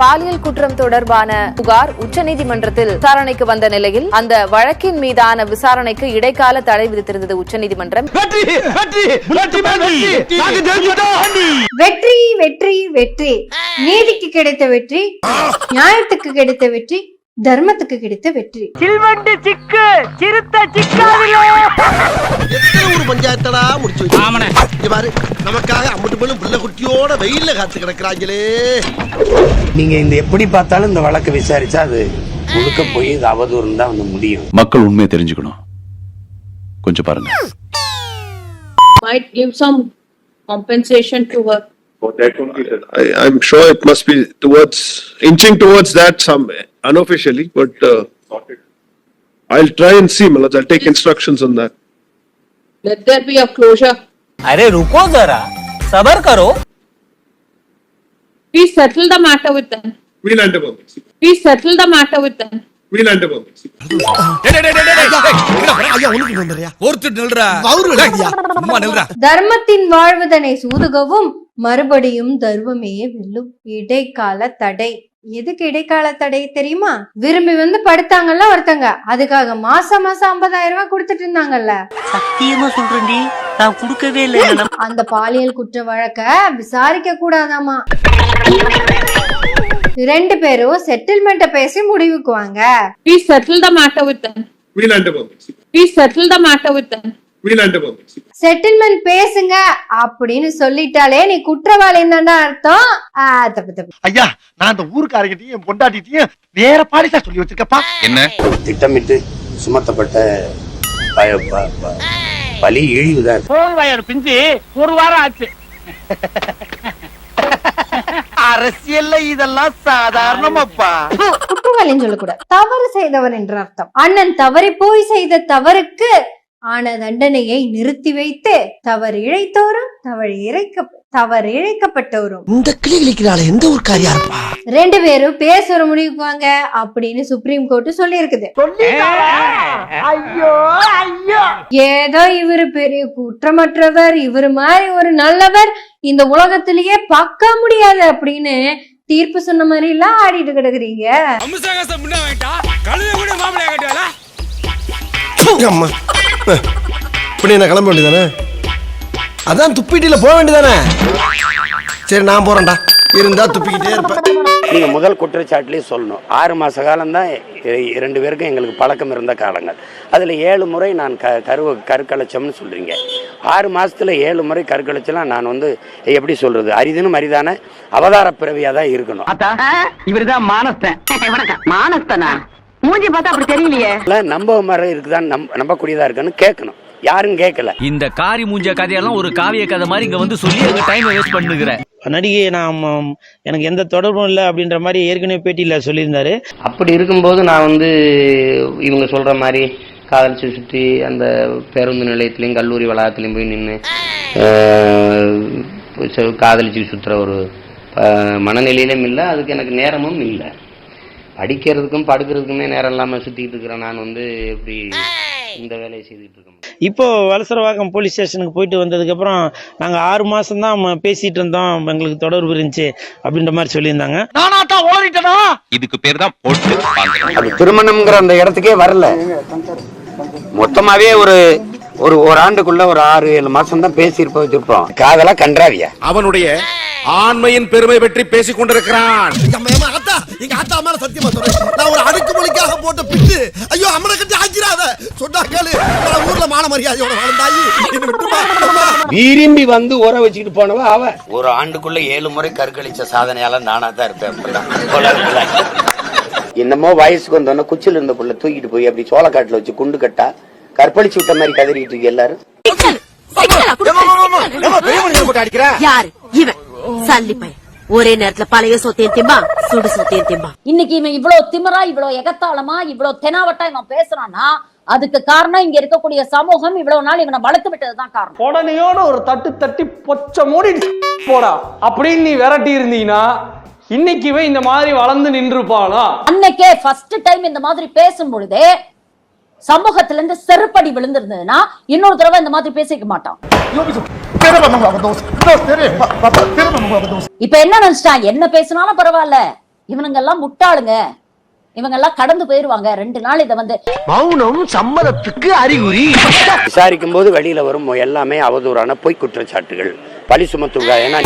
பாலியல் குற்றம் தொடர்பான புகார் உச்சநீதிமன்றத்தில் விசாரணைக்கு வந்த நிலையில் அந்த வழக்கின் மீதான விசாரணைக்கு இடைக்கால தடை விதித்திருந்தது உச்சநீதிமன்றம். வெற்றி வெற்றி வெற்றி மேல் வெற்றி. நாங்க ஜெயிச்சிட்டோம். வெற்றி வெற்றி வெற்றி. நீதிக்கு கிடைத்த வெற்றி நியாயத்துக்கு கிடைத்த வெற்றி தர்மத்துக்கு கிடைத்த வெற்றி. சில்வண்டு சிக்கு சிறுத்த சிக்காவிலே எத்தனை ஊர் பஞ்சாயத்தடா முடிச்சு இங்க பாரு நமக்காக அம்மட்டு பெண்ணும் பிள்ளை குட்டியோட வெயில்ல காத்து கிடக்குறாங்களே. நீங்க இந்த எப்படி பார்த்தாலும் இந்த வழக்கை விசாரிச்சா அது முழுக்க போய் இது அவதூறுன்னு தான் வந்து முடியும். மக்கள் உண்மையை தெரிஞ்சுக்கணும். கொஞ்சம் பாருங்க. Might give some compensation to her. I, I'm sure it must be towards, inching towards that some unofficially, but uh, I'll try and see, Malaj, I'll take instructions on that. Let there be a closure. अरे रुको जरा सबर करो Please settle the matter with them. We'll undergo this. Please settle the matter with them. We'll undergo this. ஐயா உனக்கு வந்துறியா ஒருத்தர் நில்றா அவரு சும்மா நில்றா தர்மத்தின் வாழ்வதனை சூதுகவும் மறுபடியும் தர்மமே வெல்லும் இடைக்கால தடை எதுக்கு இடைக்கால தடை தெரியுமா? விரும்பி வந்து படுத்தாங்கல்ல ஒருத்தங்க. அதுக்காக மாசம் மாசம் ஐம்பதாயிரம் ரூபாய் கொடுத்துட்டு இருந்தாங்கல்ல. சத்தியமா சொல்றேன்டி. நான் கொடுக்கவே இல்லை அந்த பாலியல் குற்ற வழக்க விசாரிக்க கூடாதாமா. ரெண்டு பேரும் செட்டில்மெண்ட்ட பேசி முடிவுக்கு வாங்க. Please settle the matter with them. We'll undergo this. Please settle the matter with them. Settlement பேசுங்க அப்படின்னு சொல்லிட்டாலே நீ குற்றவாளின்னு தான்டா அர்த்தம். தப்பு தப்பு. ஐயா நான் அந்த ஊருக்காரங்கிட்டையும் பொண்டாட்டிட்டையும் வேற பாலிசா சொல்லி வச்சிருக்கப்பா. என்ன? திட்டமிட்டு சுமத்தப்பட்ட ப- ப- ப- பலி இழிவுதான். போன் வயர் பிஞ்சு ஒரு வாரம் ஆச்சு. அரசியல்ல இதெல்லாம் சாதாரணமாப்பா. குற்றவாளின்னு சொல்லக்கூடாது. தவறு செய்தவர் என்ற அர்த்தம். அண்ணன் தவறி போய் செய்த தவறுக்கு ஆன தண்டனையை நிறுத்தி வைத்து தவறு இழைத்தோரும் தவறு இழைக்க தவறு இழைக்கப்பட்டோரும். இந்த கிளி கிளிக்கிறாள் எந்த ஊருக்காரியா இருப்பா? ரெண்டு பேரும் பேசுற முடிவுக்கு வாங்க அப்படின்னு சுப்ரீம் கோர்ட் சொல்லி இருக்குது ஐயோ ஐயோ. ஏதோ இவரு பெரிய குற்றமற்றவர் இவரு மாதிரி ஒரு நல்லவர் இந்த உலகத்திலேயே பார்க்க முடியாது அப்படின்னு தீர்ப்பு சொன்ன மாதிரி எல்லாம் ஆடிட்டு கிடக்குறீங்க. அம்மா. இப்படி என்ன கிளம்ப வேண்டியதானே? அதான் துப்பிட்டில போக வேண்டியதானே? சரி நான் போறேன்டா. இருந்தா துப்பிக்கிட்டே இருப்பேன் நீங்க முதல் குற்றச்சாட்டுலயே சொல்லணும். ஆறு மாச காலம் தான் இரண்டு பேருக்கும் எங்களுக்கு பழக்கம் இருந்த காலங்கள். அதுல ஏழு முறை நான் க கருவ கருக்கலைச்சம்னு சொல்றீங்க. ஆறு மாசத்துல ஏழு முறை கருக்கலைச்சலாம் நான் வந்து எப்படி சொல்றது? அரிதினும் அரிதான அவதார பிறவியா தான் இருக்கணும் இவருதான் மானஸ்தன். வணக்கம். மானஸ்தனா? மூஞ்சி பார்த்தா அப்படி தெரியலையே. இல்ல நம்ப மாதிரி இருக்குதான்னு நம்ப நம்பக்கூடியதா இருக்கான்னு கேட்கணும் யாரும் கேட்கல இந்த காரி மூஞ்ச கதையெல்லாம் ஒரு காவிய கதை மாதிரி இங்க வந்து சொல்லி எங்க டைம் வேஸ்ட் பண்ணுகிற. நடிகை நான் எனக்கு எந்த தொடர்பும் இல்லை அப்படின்ற மாதிரி ஏற்கனவே பேட்டியில சொல்லியிருந்தாரு. அப்படி இருக்கும்போது நான் வந்து இவங்க சொல்ற மாதிரி காதலிச்சு சுற்றி அந்த பேருந்து நிலையத்திலையும் கல்லூரி வளாகத்திலையும் போய் நின்று காதலிச்சு சுற்றுற ஒரு மனநிலையிலும் இல்லை அதுக்கு எனக்கு நேரமும் இல்லை. படிக்கிறதுக்கும் படுக்கிறதுக்குமே நேரம் இல்லாமல் சுற்றிக்கிட்டு இருக்கிறேன் நான் வந்து எப்படி இந்த வேலையை செய்துக்கிட்டு இருக்க முடியும்? இப்போ வலசரவாக்கம் போலீஸ் ஸ்டேஷனுக்கு போயிட்டு வந்ததுக்கு அப்புறம் நாங்க ஆறு மாசம் தான் பேசிட்டு இருந்தோம். எங்களுக்கு தொடர்பு இருந்துச்சு அப்படின்ற மாதிரி சொல்லியிருந்தாங்க. நானா தான் ஓடிட்டனா? இதுக்கு பேர் தான் திருமணம்ங்கிற அந்த இடத்துக்கே வரல. மொத்தமாவே ஒரு ஒரு ஒரு ஆண்டுக்குள்ள ஒரு ஆறு ஏழு மாசம் தான் பேசியிருப்போம் வச்சிருப்போம். காதலா கன்றாவியா? அவனுடைய ஆண்மையின் பெருமை பற்றி பேசிக் கொண்டிருக்கிறான். ஆத்தா எங்க ஆத்தா மேல சத்தியமா சொல்றேன். நான் ஒரு அடுக்கு மொழிக்காக போட்ட பிட்டு ஐயோ அம்மனை கட்டி ஆக்கிறாத சொன்னா கேளு நான் ஊர்ல மான மரியாதையோட வாழ்ந்தாயி. விரும்பி வந்து உர வச்சுக்கிட்டு போனவ அவ. ஒரு ஆண்டுக்குள்ள ஏழு முறை கற்களிச்ச சாதனையால நானா தான் இருப்பேன். என்னமோ வயசுக்கு வந்தோன்னா குச்சில இருந்த புள்ள தூக்கிட்டு போய் அப்படி சோளக்காட்டுல வச்சு குண்டு கட்டா. கற்பழிச்சு விட்ட மாதிரி கதறிட்டு இருக்கு எல்லாரும். ஒரே நேரத்துல பழைய சொத்தையும் திம்பா சுடு சொத்தையும் திம்பா. இன்னைக்கு இவன் இவ்வளவு திமிரா இவ்வளவு எகத்தாளமா இவ்வளவு தெனாவட்டா இவன் பேசுறான்னா அதுக்கு காரணம் இங்க இருக்கக்கூடிய சமூகம் இவ்வளவு நாள் இவனை வளர்த்து விட்டதுதான் காரணம். உடனேயோட ஒரு தட்டு தட்டி பொச்ச மூடி போடா. அப்படின்னு நீ விரட்டி இருந்தீங்கன்னா இன்னைக்கு இவன் இந்த மாதிரி வளர்ந்து நின்றுப்பானா? அன்னைக்கே ஃபர்ஸ்ட் டைம் இந்த மாதிரி பேசும் பொழுதே சமூகத்துல இருந்து செருப்படி விழுந்திருந்ததுன்னா இன்னொரு தடவை இந்த மாதிரி பேசிக்க மாட்டான். இப்ப என்ன நினைச்சிட்டான் என்ன பேசினாலும் பரவாயில்ல. இவனுங்கெல்லாம் முட்டாளுங்க. இவங்கெல்லாம் கடந்து போயிருவாங்க. ரெண்டு நாள் இதை வந்து மௌனம் சம்மதத்துக்கு அறிகுறி. விசாரிக்கும் போது வெளியில வரும் எல்லாமே அவதூறான பொய் குற்றச்சாட்டுகள். பழி சுமத்துவா ஏன்னா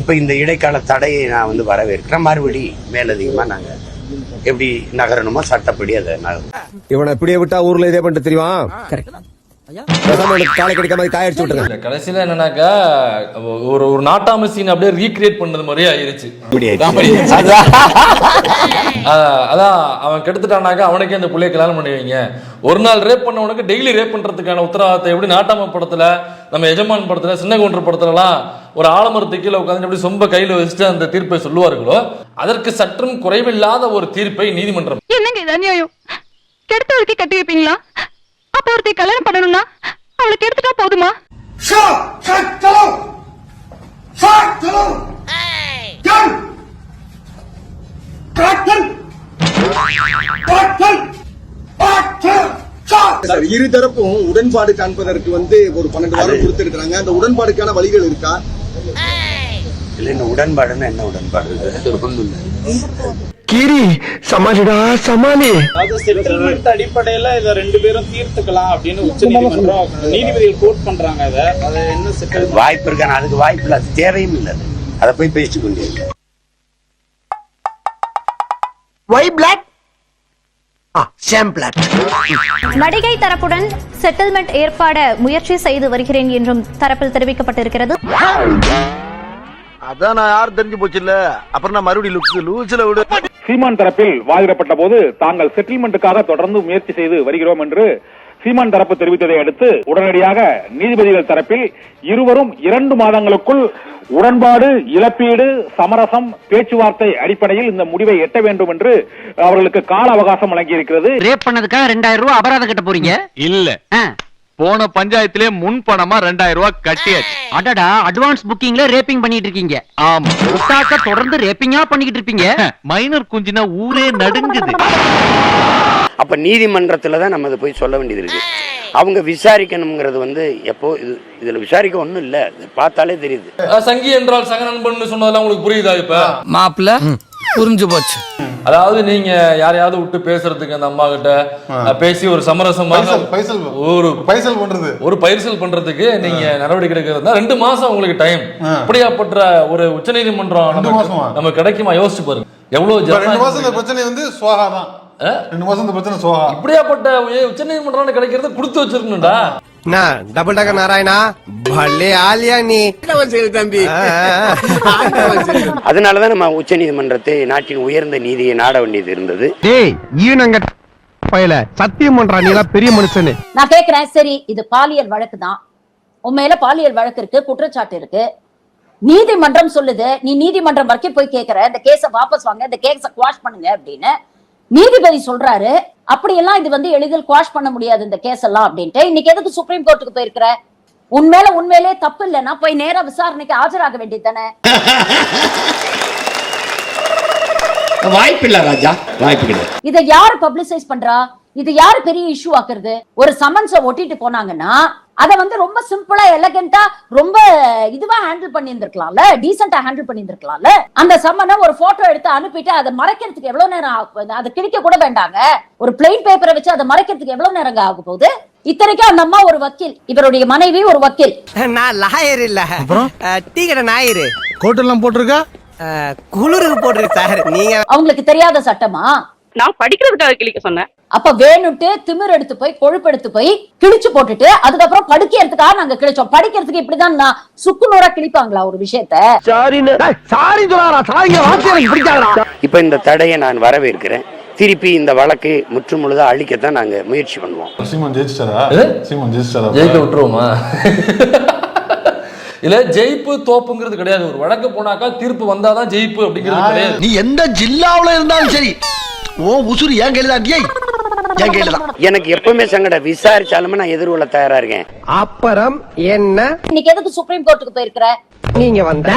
இப்ப இந்த இடைக்கால தடையை நான் வந்து வரவேற்கிறேன். மறுபடி மேலதிகமா நாங்க எப்படி நகரணுமோ? சட்டப்படி அதை நகரும் இவனை இப்படியே விட்டா ஊர்ல இதே பண்ணிட்டு தெரியுமா கடைசியில என்னன்னாக்கா ஒரு ஒரு நாட்டாம சீன் அப்படியே ரீக்ரியேட் பண்ணது மாதிரியே ஆயிருச்சு. அதான் அவன் கெடுத்துட்டானாக்கா அவனுக்கே அந்த புள்ளைய கல்யாணம் பண்ணி வைங்க. ஒரு நாள் ரேப் பண்ணவனுக்கு டெய்லி ரேப் பண்றதுக்கான உத்தரவாதத்தை எப்படி நாட்டாம படத்துல நம்ம எஜமான் படத்துல சின்ன கவுண்டர் படத்துலலாம் ஒரு ஆலமரத்து கீழே உட்காந்து எப்படி சொம்ப கையில வச்சுட்டு அந்த தீர்ப்பை சொல்லுவார்களோ அதற்கு சற்றும் குறைவில்லாத ஒரு தீர்ப்பை நீதிமன்றம் என்னங்க இது அநியாயம்? கெடுத்தவருக்கு கட்டி வைப்பீங்களா? அப்ப ஒருத்தி கல்யாணம் பண்ணணும்னா அவளுக்கு எடுத்துட்டா போதுமா? இரு தரப்பும் உடன்பாடு காண்பதற்கு வந்து ஒரு பன்னெண்டு வாரம் கொடுத்திருக்காங்க அந்த உடன்பாடுக்கான வழிகள் இருக்கா? இல்ல இந்த உடன்பாடுன்னா என்ன உடன்பாடு. கிரி சமாளிடா சமாளி. அடிப்படையில இத ரெண்டு பேரும் தீர்த்துக்கலாம் அப்படின்னு உச்ச நீதிமன்றம் நீதிபதிகள் கோட் பண்றாங்க இத. அது என்ன சிக்கல் வாய்ப்பு இருக்கான அதுக்கு வாய்ப்பு இல்லை. அது தேவையும் இல்லை. அது. போய் பேசிக் கொண்டிருக்கேன் ஒய் பிளாக் நடிகை தரப்புடன் செட்டில்மெண்ட் ஏற்பாட முயற்சி செய்து வருகிறேன் என்றும் தரப்பில் தெரிவிக்கப்பட்டிருக்கிறது. அதான் நான் யாரும் தெரிஞ்சு போச்சு இல்ல அப்புறம் நான் மறுபடியும் லுக்ஸ் லூசில விடு. சீமான் தரப்பில் வாதிடப்பட்ட போது தாங்கள் செட்டில்மெண்ட்டுக்காக தொடர்ந்து முயற்சி செய்து வருகிறோம் என்று சீமான் தரப்பு தெரிவித்ததை அடுத்து உடனடியாக நீதிபதிகள் தரப்பில் இருவரும் இரண்டு மாதங்களுக்குள் உடன்பாடு இழப்பீடு சமரசம் பேச்சுவார்த்தை அடிப்படையில் இந்த முடிவை எட்ட வேண்டும் என்று அவர்களுக்கு கால அவகாசம் வழங்கியிருக்கிறது. ரேப் பண்ணதுக்காக ரெண்டாயிரம் ரூபாய் அபராதம் கட்ட போறீங்க? இல்ல. போன பஞ்சாயத்திலே முன் பணமா ரெண்டாயிரம் ரூபாய் கட்டியாச்சு. அடடா அட்வான்ஸ் புக்கிங்ல ரேப்பிங் பண்ணிட்டு இருக்கீங்க ஆமா. உத்தாக்க தொடர்ந்து ரேப்பிங்கா பண்ணிக்கிட்டு இருப்பீங்க மைனர் குஞ்சினா ஊரே நடுங்குது. அப்ப நீதிமன்றத்துல தான் நம்ம அதை போய் சொல்ல வேண்டியது இருக்கு. அவங்க விசாரிக்கணுங்கிறது வந்து எப்போ இது இதுல விசாரிக்க ஒண்ணும் இல்ல. பார்த்தாலே தெரியுது. சங்கி என்றால் சக நண்பன் சொன்னதெல்லாம் உங்களுக்கு புரியுதா இப்ப? மாப்பிள்ள புரிஞ்சு போச்சு. அதாவது நீங்க யாரையாவது விட்டு பேசுறதுக்கு அந்த அம்மா கிட்ட பேசி ஒரு சமரசமாக ஒரு பைசல் பண்றது. ஒரு பயிர்சல் பண்றதுக்கு நீங்க நடவடிக்கை எடுக்கிறதா ரெண்டு மாசம் உங்களுக்கு டைம் அப்படியாப்பட்ட ஒரு உச்சநீதிமன்றம் நம்ம கிடைக்குமா? யோசிச்சு பாருங்க. எவ்வளவு பிரச்சனை வந்து சுவாகா தான். ரெண்டு மாசம் இந்த பிரச்சனை சுவாகா இப்படியாப்பட்ட உச்சநீதிமன்றம் கிடைக்கிறது கொடுத்து வச்சிருக்கணும்டா. டபுள் டக்கர் நாராயணா பல்லே ஆலியா நீ. தம்பி. அதனாலதான் நம்ம உச்ச நீதிமன்றத்தை நாட்டின் உயர்ந்த நீதியை நாட வேண்டியது இருந்தது. டேய் ஈனங்க பயல. சத்தியம் பண்றா நீ பெரிய மனுஷனு. நான் கேக்குறேன் சரி இது பாலியல் வழக்கு தான் உன் மேல பாலியல் வழக்கு இருக்கு குற்றச்சாட்டு இருக்கு. நீதிமன்றம் சொல்லுது நீ நீதிமன்றம் வரைக்கும் போய் கேக்குற இந்த கேஸ வாபஸ் வாங்க இந்த கேஸ குவாஷ் பண்ணுங்க அப்படின்னு. நீதிபதி சொல்றாரு அப்படியெல்லாம் இது வந்து எளிதில் குவாஷ் பண்ண முடியாது இந்த கேஸ் எல்லாம் அப்படின்ட்டு. இன்னைக்கு எதுக்கு சுப்ரீம் கோர்ட்டுக்கு போயிருக்கிற? உண்மையில உண்மையிலே தப்பு இல்லைன்னா போய் நேரா விசாரணைக்கு ஆஜராக வேண்டியது தானே? வாய்ப்பு இல்ல ராஜா வாய்ப்பு இதை யாரு பப்ளிசைஸ் பண்றா? இது யாரு பெரிய இஷ்யூ ஆக்குறது? ஒரு சமன்ஸ ஒட்டிட்டு போனாங்கன்னா அத வந்து ரொம்ப சிம்பிளா எலகெண்டா ரொம்ப இதுவா ஹேண்டில் பண்ணி இருந்திருக்கலாம்ல டீசெண்டா ஹேண்டில் பண்ணி இருந்திருக்கலாம்ல அந்த சம்மனை ஒரு போட்டோ எடுத்து அனுப்பிட்டு அதை மறைக்கிறதுக்கு எவ்வளவு நேரம் ஆகும்? அதை கிழிக்க கூட வேண்டாங்க. ஒரு பிளைன் பேப்பரை வச்சு அதை மறைக்கிறதுக்கு எவ்வளவு நேரங்க ஆக போகுது இத்தனைக்கும் அந்த அம்மா ஒரு வக்கீல் இவருடைய மனைவி ஒரு வக்கீல். நான் லாயர் இல்ல. டீ கடை ஞாயிறு கோட் எல்லாம் போட்டிருக்கா குளிருக்கு போட்டிருக்கு சார். நீங்க அவங்களுக்கு தெரியாத சட்டமா? நான் படிக்கிறதுக்காக கிளிக்க சொன்னேன். அப்ப வேணுட்டு திமிர் எடுத்து போய் கொழுப்பு எடுத்து போய் கிழிச்சு போட்டுட்டு அதுக்கப்புறம் படிக்கிறதுக்காக நாங்க கிழிச்சோம். படிக்கிறதுக்கு இப்படிதான் நான் சுக்கு நூறா கிழிப்பாங்களா ஒரு விஷயத்த? இப்ப இந்த தடையை நான் வரவேற்கிறேன். திருப்பி இந்த வழக்கு முற்று முழுதா அழிக்கத்தான் நாங்க முயற்சி பண்ணுவோம். சீமன் ஜெயிச்சிட்டாரா? சீமன் ஜெயிச்சிட்டாரா? ஜெயிக்க விட்டுருவோமா? இல்ல ஜெயிப்பு தோப்புங்கிறது கிடையாது. ஒரு வழக்கு போனாக்கா தீர்ப்பு வந்தாதான் ஜெயிப்பு அப்படிங்கிறது கிடையாது. நீ எந்த ஜில்லாவுல இருந்தாலும் சரி ஓ உசுறு என் கையில எனக்கு எப்பவுமே சங்கடம் விசாரிச்சாலுமே நான் எதிர்கொள்ள தயாரா இருக்கேன். அப்புறம் என்ன? இன்னைக்கு எதுக்கு சுப்ரீம் கோர்ட்டுக்கு போயிருக்கிற? நீங்க வந்த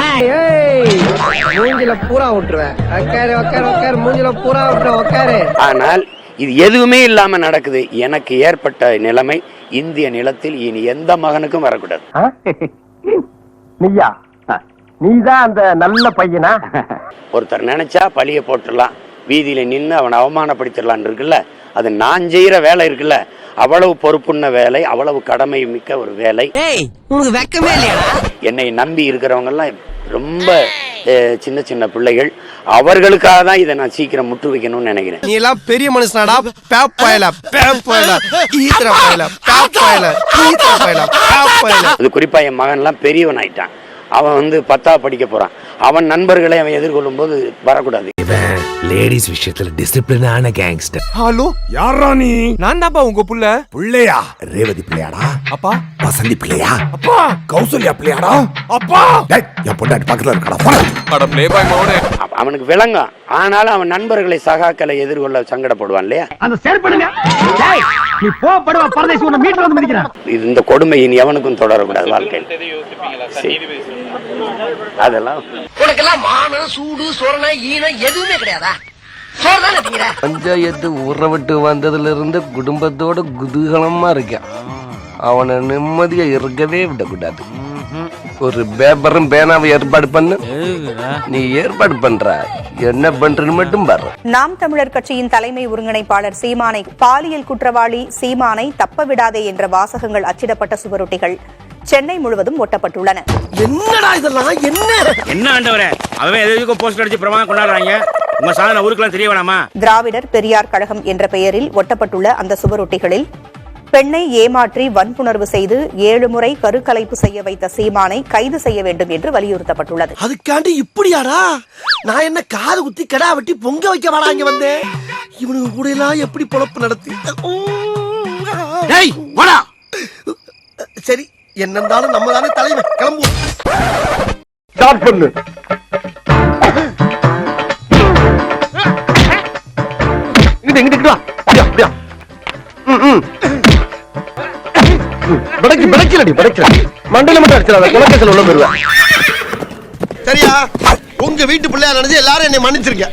மூஞ்சில பூரா விட்டுருவேன் உக்காரு உக்காரு உக்காரு மூஞ்சில பூரா விட்டுருவேன் உக்காரு ஆனால் இது எதுவுமே இல்லாம நடக்குது. எனக்கு ஏற்பட்ட நிலைமை இந்திய நிலத்தில் இனி எந்த மகனுக்கும் வரக்கூடாது. நீயா? நீதான் அந்த நல்ல பையனா? ஒருத்தர் நினைச்சா பழிய போட்டுடலாம். வீதியில நின்று அவனை அவமானப்படுத்திடலான் இருக்குல்ல. அது நான் செய்யற வேலை இருக்குல்ல அவ்வளவு பொறுப்புள்ள வேலை அவ்வளவு கடமை மிக்க ஒரு வேலை. உனக்கு வெக்கமே இல்லையா என்னை நம்பி இருக்கிறவங்க எல்லாம் ரொம்ப அஹ், சின்ன சின்ன பிள்ளைகள். அவர்களுக்காக தான் இதை நான் சீக்கிரம் முற்று வைக்கணும்னு நினைக்கிறேன். நீ எல்லாம் பெரிய மனுஷனாடா பேப்பாயல பேப்பாயல ஈத்திர பாயல பேப்பாயல ஈத்திர பாயல பேப்பாயல. அது குறிப்பா என் மகன்லாம் பெரியவன் ஆயிட்டான். அவன் வந்து பத்தா படிக்க போறான். அவன் நண்பர்களை அவன் எதிர்கொள்ளும் போது வரக்கூடாது லேடிஸ் விஷயத்துல டிசிப்ளினான கேங்ஸ்டர் ஹலோ யாரா நீ? நான் தான்ப்பா உங்க புள்ள. புள்ளையா? ரேவதி பிள்ளையாடா. அப்பா. வசந்தி பிள்ளையா? அப்பா. கௌசல்யா பிள்ளையாடா. அப்பா. டேய், என் பொண்டாட்டி பக்கத்துல இருக்கடா அவனுக்கு விளங்கும் ஆனாலும் அவன் நண்பர்களை சகாக்களை எதிர்கொள்ள சங்கடப்படுவான் இல்லையா? அந்த செயற்படுங்க நீ போ படுவா பரதேசி உன்னை மீட்டர் வந்து மிதிக்கிறான். இந்த கொடுமை இனி எவனுக்கும் தொடரக்கூடாது வாழ்க்கையில். சரி. அதெல்லாம் உனக்கெல்லாம் மானம் சூடு சொரணை ஈனம் எதுவுமே கிடையாதா? சோறுதானே திங்கிற? பஞ்சாயத்து ஊற விட்டு வந்ததுல இருந்து குடும்பத்தோட குதூகலமா இருக்கான். அவனை நிம்மதியா இருக்கவே விடக்கூடாது. ஒரு பேப்பரும் பேனாவை ஏற்பாடு பண்ணு. நீ ஏற்பாடு பண்ற. என்ன பண்றன்னு மட்டும் பாரு. நாம் தமிழர் கட்சியின் தலைமை ஒருங்கிணைப்பாளர் சீமானை பாலியல் குற்றவாளி சீமானை தப்ப விடாதே என்ற வாசகங்கள் அச்சிடப்பட்ட சுவரொட்டிகள். சென்னை முழுவதும் ஒட்டப்பட்டுள்ளன. என்னடா இதெல்லாம்? என்ன? என்ன ஆண்டவரே? அவன் எதுக்கும் போஸ்டர் அடிச்சு பிரமாணம் கொண்டாடுறாங்க. உங்க சாதனை ஊருக்குலாம் தெரிய வேணாமா? திராவிடர் பெரியார் கழகம் என்ற பெயரில் ஒட்டப்பட்டுள்ள அந்த சுவரொட்டிகளில் பெண்ணை ஏமாற்றி வன்புணர்வு செய்து ஏழு முறை கருக்கலைப்பு செய்ய வைத்த சீமானை கைது செய்ய வேண்டும் என்று வலியுறுத்தப்பட்டுள்ளது. அதுக்காண்டி இப்படியாடா? நான் என்ன காது குத்தி கடா வெட்டி பொங்க வைக்க வாடா இங்க வந்தேன் இவனுக்கு கூட எல்லாம் எப்படி பொழப்பு நடத்தி சரி என்ன இருந்தாலும் நம்ம தானே தலைவன் கிளம்புவோம். ஸ்டார்ட் பண்ணு. இங்கிட்டு இங்கிட்டு வா. அப்படியா அப்படியா. ம், ம். பிடைக்கு பிடைக்கலடி பிடைக்கல மண்டையில மட்டும் அடிச்சிடாத. குலக்கத்தில் உள்ள போயிருவேன் சரியா? உங்க வீட்டு பிள்ளையா நினைச்சு எல்லாரும் என்னை மன்னிச்சிருக்க